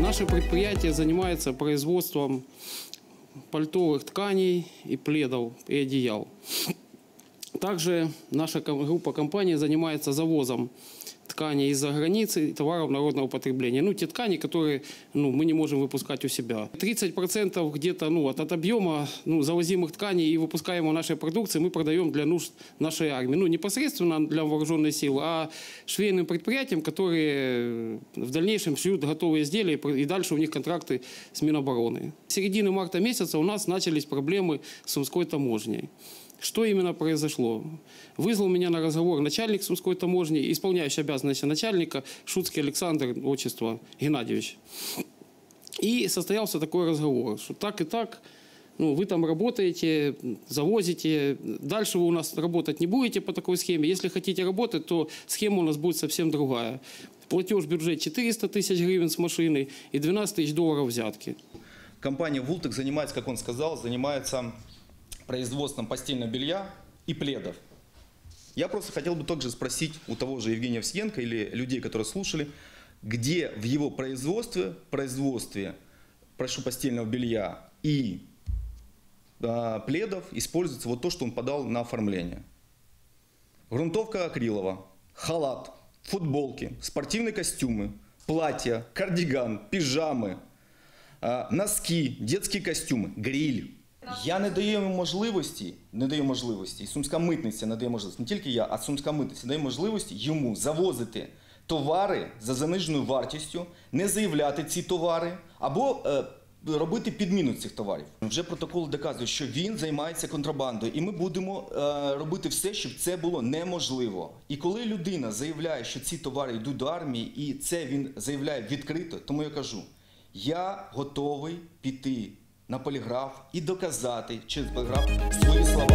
Наше предприятие занимается производством пальтовых тканей и пледов и одеял. Также наша группа компаний занимается завозом тканей из-за границы товаров народного потребления. Ну, те ткани, которые ну, мы не можем выпускать у себя. 30% где-то ну, от, от объема ну, завозимых тканей и выпускаемой нашей продукции мы продаем для нужд нашей армии. Ну, непосредственно для вооруженной силы, а швейным предприятиям, которые в дальнейшем шьют готовые изделия, и дальше у них контракты с Минобороны. С середины марта месяца у нас начались проблемы с Сумской таможней. Что именно произошло? Вызвал меня на разговор начальник Сумской таможни, исполняющий обязанности начальника, Шуцкий Александр, отчество Геннадьевич. И состоялся такой разговор, что так и так, ну, вы там работаете, завозите, дальше вы у нас работать не будете по такой схеме. Если хотите работать, то схема у нас будет совсем другая. Платеж бюджет 400 тысяч гривен с машины и 12 тысяч долларов взятки. Компания «Вултек» занимается, как он сказал, занимается производством постельного белья и пледов. Я просто хотел бы также спросить у того же Евгения Овсиенко или людей, которые слушали, где в его производстве, производстве, прошу, постельного белья и а, пледов используется вот то, что он подал на оформление. Грунтовка акрилова, халат, футболки, спортивные костюмы, платья, кардиган, пижамы, а, носки, детські костюми, гриль. Я не даю йому можливості, не даю можливості, і сумська митниця не дає можливості, не тільки я, а сумська митниця дає можливості йому завозити товари за заниженою вартістю, не заявляти ці товари або е, робити підміну цих товарів. Вже протокол доказує, що він займається контрабандою, і ми будемо е, робити все, щоб це було неможливо. І коли людина заявляє, що ці товари йдуть до армії, і це він заявляє відкрито, тому я кажу. Я готовий піти на поліграф і доказати через поліграф свої слова.